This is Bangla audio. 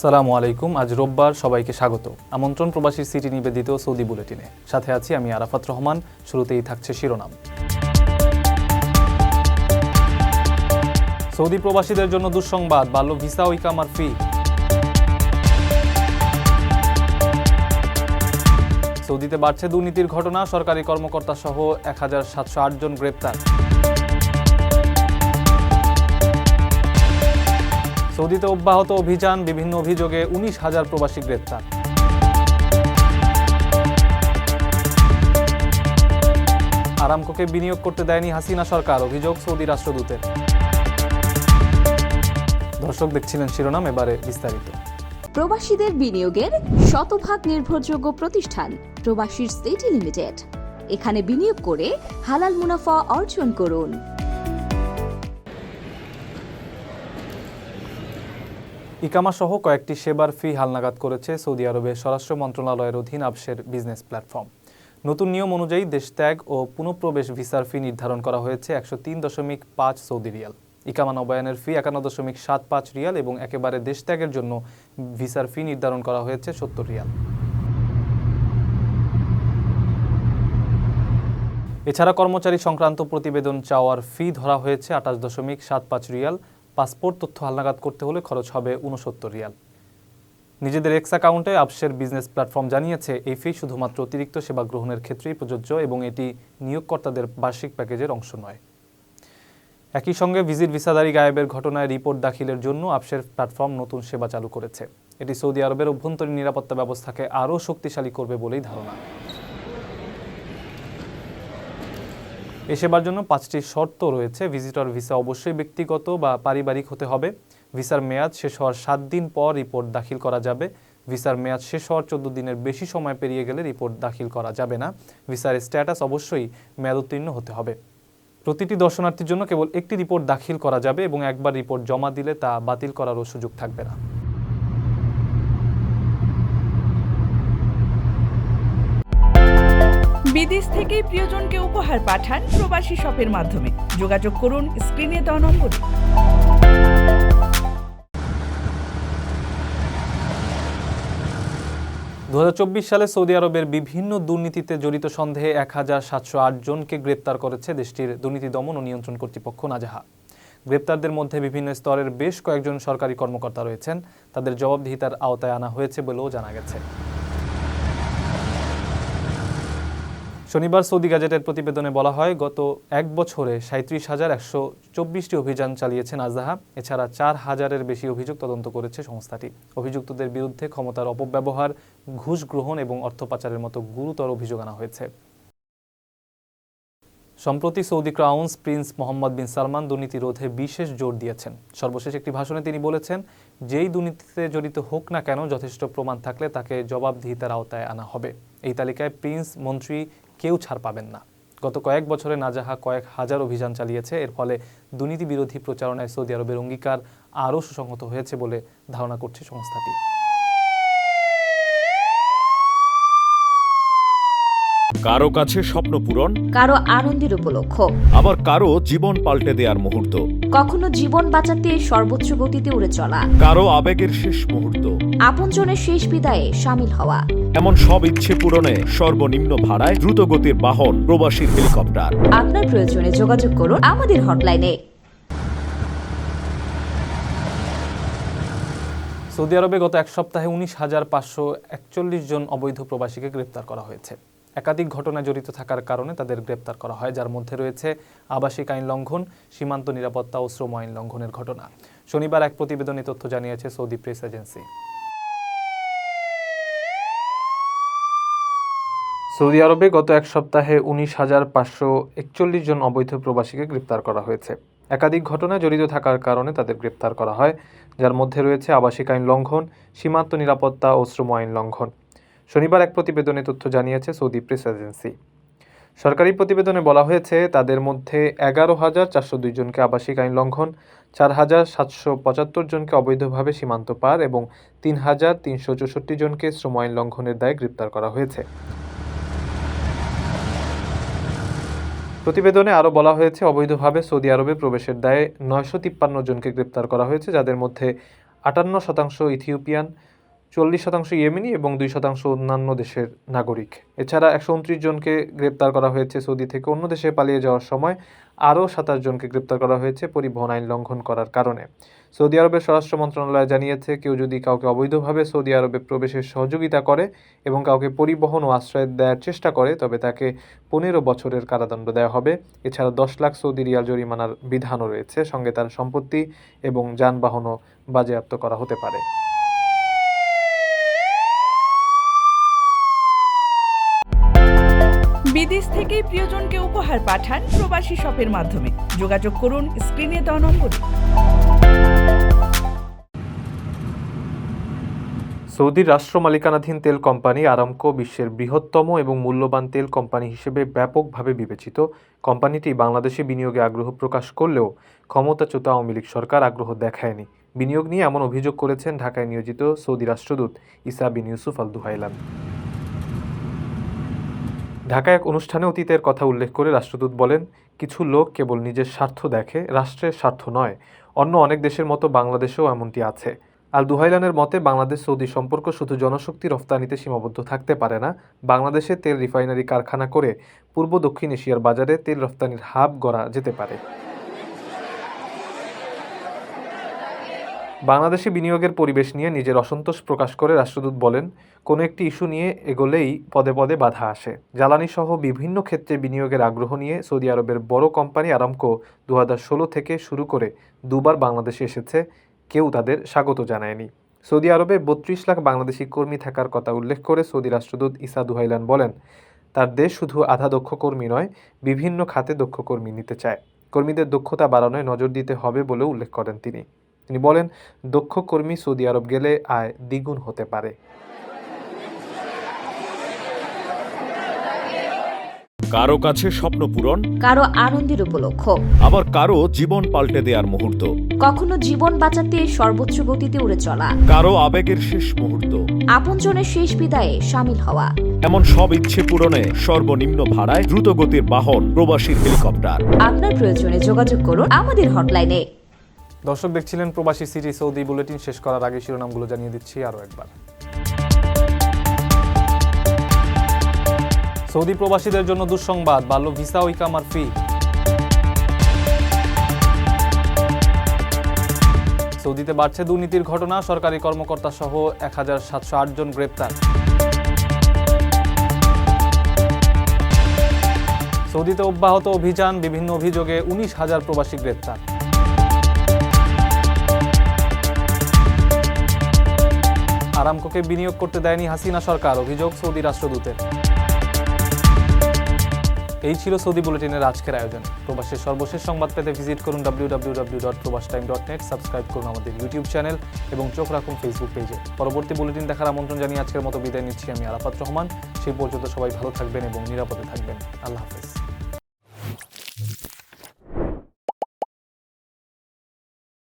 সালামু আলাইকুম, আজ রোববার সবাইকে স্বাগত। আমন্ত্রণ প্রবাসী সিটি নিবেদিত সৌদি বুলেটিনে। সাথে আছি আমি আরাফাত রহমান, শুরুতেই থাকছে শিরোনাম। সৌদি প্রবাসীদের জন্য দুঃসংবাদ বাল্য ভিসা ও ইকামার ফি। সৌদিতে বাড়ছে দুর্নীতির ঘটনা, সরকারি কর্মকর্তা সহ এক হাজার সাতশো আট জন গ্রেপ্তার। সৌদিতে অব্যাহত অভিযান, বিভিন্ন অভিযোগে উনিশ হাজার প্রবাসী গ্রেপ্তার। আরামকোকে বিনিয়োগ করতে দেয়নি হাসিনা সরকার, অভিযোগ সৌদি রাষ্ট্রদূতের। দর্শক দেখছিলেন শিরোনাম, এবারে বিস্তারিত। প্রবাসীদের বিনিয়োগের শতভাগ নির্ভরযোগ্য প্রতিষ্ঠান, প্রবাসীর সিটি লিমিটেড। এখানে বিনিয়োগ করে হালাল মুনাফা অর্জন করুন। ইকামা সহ কয়েকটি সেবার ফি হালনাগাদ করেছে সৌদি আরবের স্বরাষ্ট্র মন্ত্রণালয়ের অধীন আবসের বিজনেস প্ল্যাটফর্ম। নতুন নিয়ম অনুযায়ী দেশ ত্যাগ ও পুনঃপ্রবেশ ভিসার ফি নির্ধারণ করা হয়েছে একশো তিন দশমিক পাঁচ সৌদি রিয়াল। ইকামা নবায়নের ফি একান্ন দশমিক সাত পাঁচ রিয়াল এবং একেবারে দেশ ত্যাগের জন্য ভিসার ফি নির্ধারণ করা হয়েছে সত্তর রিয়াল। এছাড়া কর্মচারী সংক্রান্ত প্রতিবেদন চাওয়ার ফি ধরা হয়েছে আঠাশ দশমিক সাত পাঁচ রিয়াল পাসপোর্ট তথ্য হালনাগাদ করতে হলে খরচ হবে উনসত্তর রিয়াল। নিজেদের এক্স অ্যাকাউন্টে আপসের বিজনেস প্ল্যাটফর্ম জানিয়েছে, এই ফি শুধুমাত্র অতিরিক্ত সেবা গ্রহণের ক্ষেত্রেই প্রযোজ্য এবং এটি নিয়োগকর্তাদের বার্ষিক প্যাকেজের অংশ নয়। একই সঙ্গে ভিজিট ভিসাদারি গায়েবের ঘটনায় রিপোর্ট দাখিলের জন্য আপসের প্ল্যাটফর্ম নতুন সেবা চালু করেছে। এটি সৌদি আরবের অভ্যন্তরীণ নিরাপত্তা ব্যবস্থাকে আরও শক্তিশালী করবে বলেই ধারণা। এ সেবার জন্য পাঁচটি শর্ত রয়েছে। ভিজিটর ভিসা অবশ্যই ব্যক্তিগত বা পারিবারিক হতে হবে। ভিসার মেয়াদ শেষ হওয়ার সাত দিন পর রিপোর্ট দাখিল করা যাবে। ভিসার মেয়াদ শেষ হওয়ার চোদ্দ দিনের বেশি সময় পেরিয়ে গেলে রিপোর্ট দাখিল করা যাবে না। ভিসার স্ট্যাটাস অবশ্যই মেয়াদ উত্তীর্ণ হতে হবে। প্রতিটি দর্শনার্থীর জন্য কেবল একটি রিপোর্ট দাখিল করা যাবে এবং একবার রিপোর্ট জমা দিলে তা বাতিল করারও সুযোগ থাকবে না। বিদেশ থেকে প্রিয়জনকে উপহার পাঠান প্রবাসী শপের মাধ্যমে। যোগাযোগ করুন স্ক্রিনে দেওয়া নম্বরে। দু সালে সৌদি আরবের বিভিন্ন দুর্নীতিতে জড়িত সন্দেহে এক হাজার সাতশো আট জনকে গ্রেপ্তার করেছে দেশটির দুর্নীতি দমন ও নিয়ন্ত্রণ কর্তৃপক্ষ নাজাহা। গ্রেপ্তারদের মধ্যে বিভিন্ন স্তরের বেশ কয়েকজন সরকারি কর্মকর্তা রয়েছেন। তাদের জবাবদিহিতার আওতায় আনা হয়েছে বলেও জানা গেছে। শনিবার সৌদি গ্যাজেটের প্রতিবেদনে বলা হয়, গত এক বছরে সাঁত্রিশ হাজার একশো চব্বিশটি অভিযান চালিয়েছে নাজদাহা এছাড়া চার হাজারের বেশি অভিযোগ তদন্ত করেছে সংস্থাটি। অভিযুক্তদের বিরুদ্ধে ক্ষমতার অপব্যবহার, ঘুষ গ্রহণ এবং অর্থ পাচারের মতো গুরুতর অভিযোগ আনা হয়েছে। সম্প্রতি Saudi crowns prince Mohammed bin Salman দুর্নীতি রোধে বিশেষ জোর দিয়েছেন। সর্বশেষ একটি ভাষণে তিনি বলেছেন যেই দুর্নীতিতে জড়িত হোক না কেন যথেষ্ট প্রমাণ থাকলে তাকে জবাবদিহিতার আওতায় আনা হবে। এই তালিকায় প্রিন্স, মন্ত্রী কেউ ছাড় পাবেন না। গত কয়েক বছরে নাজাহা কয়েক হাজার অভিযান চালিয়েছে। এর ফলে দুর্নীতি বিরোধী প্রচারণায় সৌদি আরবের অঙ্গীকার আরও সুসংহত হয়েছে বলে ধারণা করছে সংস্থাটি। কারও কাছে স্বপ্ন পূরণ কারও আনন্দের উপলক্ষ। আবার কারও জীবন পাল্টে দেওয়ার মুহূর্ত। কখনো জীবন বাঁচাতে সর্বোচ্চ গতিতে উড়ে চলা। কারও আবেগের শেষ মুহূর্ত। আপনজনের শেষ বিদায়ে সামিল হওয়া। এমন সব ইচ্ছে পূরণে সর্বনিম্ন ভাড়ায় দ্রুত গতির বাহন প্রবাসীর হেলিকপ্টার। আপনার প্রয়োজনে যোগাযোগ করুন আমাদের হটলাইনে। সৌদি আরবে গত এক সপ্তাহে উনিশ হাজার পাঁচশো একচল্লিশ জন অবৈধ প্রবাসীকে গ্রেপ্তার করা হয়েছে। একাধিক ঘটনায় জড়িত থাকার কারণে তাদের গ্রেপ্তার করা হয়, যার মধ্যে রয়েছে আবাসিক আইন লঙ্ঘন, সীমান্ত নিরাপত্তা ও শ্রম আইন লঙ্ঘনের ঘটনা। শনিবার এক প্রতিবেদনে তথ্য জানিয়েছে সৌদি প্রেস এজেন্সি। সৌদি আরবে গত এক সপ্তাহে উনিশ হাজার পাঁচশো একচল্লিশ জন অবৈধ প্রবাসীকে গ্রেপ্তার করা হয়েছে। একাধিক ঘটনায় জড়িত থাকার কারণে তাদের গ্রেপ্তার করা হয়, যার মধ্যে রয়েছে আবাসিক আইন লঙ্ঘন, সীমান্ত নিরাপত্তা ও শ্রম আইন লঙ্ঘন। শনিবার এক প্রতিবেদনে তথ্য জানিয়েছে সৌদি প্রেস এজেন্সি। সরকারি প্রতিবেদনে বলা হয়েছে, তাদের মধ্যে এগারো হাজার চারশো দুই জনকে আবাসিক আইন লঙ্ঘন, চার হাজার সাতশো পঁচাত্তর জনকে অবৈধভাবে সীমান্ত পার এবং তিন হাজার তিনশো চৌষট্টি জনকে শ্রম আইন লঙ্ঘনের দায়ে গ্রেপ্তার করা হয়েছে। প্রতিবেদনে আরও বলা হয়েছে, অবৈধভাবে সৌদি আরবে প্রবেশের দায়ে নয়শো তিপ্পান্ন জনকে গ্রেপ্তার করা হয়েছে, যাদের মধ্যে আটান্ন শতাংশ ইথিওপিয়ান চল্লিশ শতাংশ ইয়েমেনি এবং দুই শতাংশ অন্যান্য দেশের নাগরিক। এছাড়া একশো উনত্রিশ জনকে গ্রেপ্তার করা হয়েছে সৌদি থেকে। অন্য দেশে পালিয়ে যাওয়ার সময় আরও সাতাশ জনকে গ্রেপ্তার করা হয়েছে পরিবহন আইন লঙ্ঘন করার কারণে। সৌদি আরবের স্বরাষ্ট্র মন্ত্রণালয় জানিয়েছে, কেউ যদি কাউকে অবৈধভাবে সৌদি আরবে প্রবেশের সহযোগিতা করে এবং কাউকে পরিবহন ও আশ্রয় দেওয়ার চেষ্টা করে, তবে তাকে পনেরো বছরের কারাদণ্ড দেওয়া হবে। এছাড়া দশ লাখ সৌদি রিয়াল জরিমানার বিধানও রয়েছে। সঙ্গে তার সম্পত্তি এবং যানবাহনও বাজেয়াপ্ত করা হতে পারে। বিদেশ থেকে প্রিয়জনকে উপহার পাঠান প্রবাসী শপের মাধ্যমে। যোগাযোগ করুন স্ক্রিনে দেওয়া নম্বরে। সৌদির রাষ্ট্র মালিকানাধীন তেল কোম্পানি আরামকো বিশ্বের বৃহত্তম এবং মূল্যবান তেল কোম্পানি হিসেবে ব্যাপকভাবে বিবেচিত। কোম্পানিটি বাংলাদেশে বিনিয়োগে আগ্রহ প্রকাশ করলেও ক্ষমতাচ্যুত আওয়ামী লীগ সরকার আগ্রহ দেখায়নি। বিনিয়োগ নিয়ে এমন অভিযোগ করেছেন ঢাকায় নিয়োজিত সৌদি রাষ্ট্রদূত ইসা বিন ইউসুফ আল দুহাইলান ঢাকায় এক অনুষ্ঠানে অতীতের কথা উল্লেখ করে রাষ্ট্রদূত বলেন, কিছু লোক কেবল নিজের স্বার্থ দেখে, রাষ্ট্রের স্বার্থ নয়, অন্য অনেক দেশের মতো বাংলাদেশেও এমনটি আছে। আল দুহাইলানের মতে, বাংলাদেশ সৌদি সম্পর্ক শুধু জনশক্তি রফতানিতে সীমাবদ্ধ থাকতে পারে না, বাংলাদেশে তেল রিফাইনারি কারখানা করে পূর্ব দক্ষিণ এশিয়ার বাজারে তেল রফতানির হাব গড়া যেতে পারে। বাংলাদেশে বিনিয়োগের পরিবেশ নিয়ে নিজের অসন্তোষ প্রকাশ করে রাষ্ট্রদূত বলেন, কোনো একটি ইস্যু নিয়ে এগোলেই পদে পদে বাধা আসে। জ্বালানি সহ বিভিন্ন ক্ষেত্রে বিনিয়োগের আগ্রহ নিয়ে সৌদি আরবের বড় কোম্পানি আরামকো দু হাজার ষোলো থেকে শুরু করে দুবার বাংলাদেশে এসেছে, কেউ তাদের স্বাগত জানায়নি। সৌদি আরবে বত্রিশ লাখ বাংলাদেশি কর্মী থাকার কথা উল্লেখ করে সৌদি রাষ্ট্রদূত ইসা দুহাইলান বলেন, তার দেশ শুধু আধা দক্ষ কর্মী নয়, বিভিন্ন খাতে দক্ষ কর্মী নিতে চায়। কর্মীদের দক্ষতা বাড়ানোয় নজর দিতে হবে বলেও উল্লেখ করেন তিনি। তিনি বলেন দক্ষ কর্মী সৌদি আরব গেলে আয় দ্বিগুণ হতে পারে। কারও কাছে স্বপ্ন পূরণ কারও আনন্দের উপলক্ষ। আবার কারও জীবন পাল্টে দেওয়ার মুহূর্ত। কখনো জীবন বাঁচাতে সর্বোচ্চ গতিতে উড়ে চলা। কারও আবেগের শেষ মুহূর্ত। আপনজনের শেষ বিদায়ে সামিল হওয়া। এমন সব ইচ্ছে পূরণে সর্বনিম্ন ভাড়ায় দ্রুত গতির বাহন প্রবাসীর হেলিকপ্টার। আপনার প্রয়োজনে যোগাযোগ করুন আমাদের হটলাইনে। দর্শক দেখছিলেন প্রবাসী সিটি সৌদি বুলেটিন। শেষ করার আগে শিরোনামগুলো জানিয়ে দিচ্ছি আরও একবার। সৌদি প্রবাসীদের জন্য দুঃসংবাদ বাল্য ভিসা ও ইকামার ফি। সৌদিতে বাড়ছে দুর্নীতির ঘটনা, সরকারি কর্মকর্তা সহ এক হাজার সাতশো আট জন গ্রেপ্তার। সৌদিতে অব্যাহত অভিযান, বিভিন্ন অভিযোগে উনিশ হাজার প্রবাসী গ্রেপ্তার। আরামকোকে বিনিয়োগ করতে দেয়নি হাসিনা সরকার, অভিযোগ সৌদি রাষ্ট্রদূতের। এই ছিল সৌদি বুলেটিনের আজকের আয়োজন। প্রবাসের সর্বশেষ সংবাদ পেতে ভিজিট করুন W W W dot Probash time dot net subscribe করুন আমাদের ইউটিউব চ্যানেল এবং চোখ রাখুন ফেসবুক পেজে পরবর্তী বুলেটিন দেখার আমন্ত্রণ জানিয়ে আজকের মতো বিদায় নিচ্ছি। আমি আরাফাত রহমান, সেই পর্যন্ত সবাই ভালো থাকবেন এবং নিরাপদে থাকবেন। আল্লাহ হাফেজ।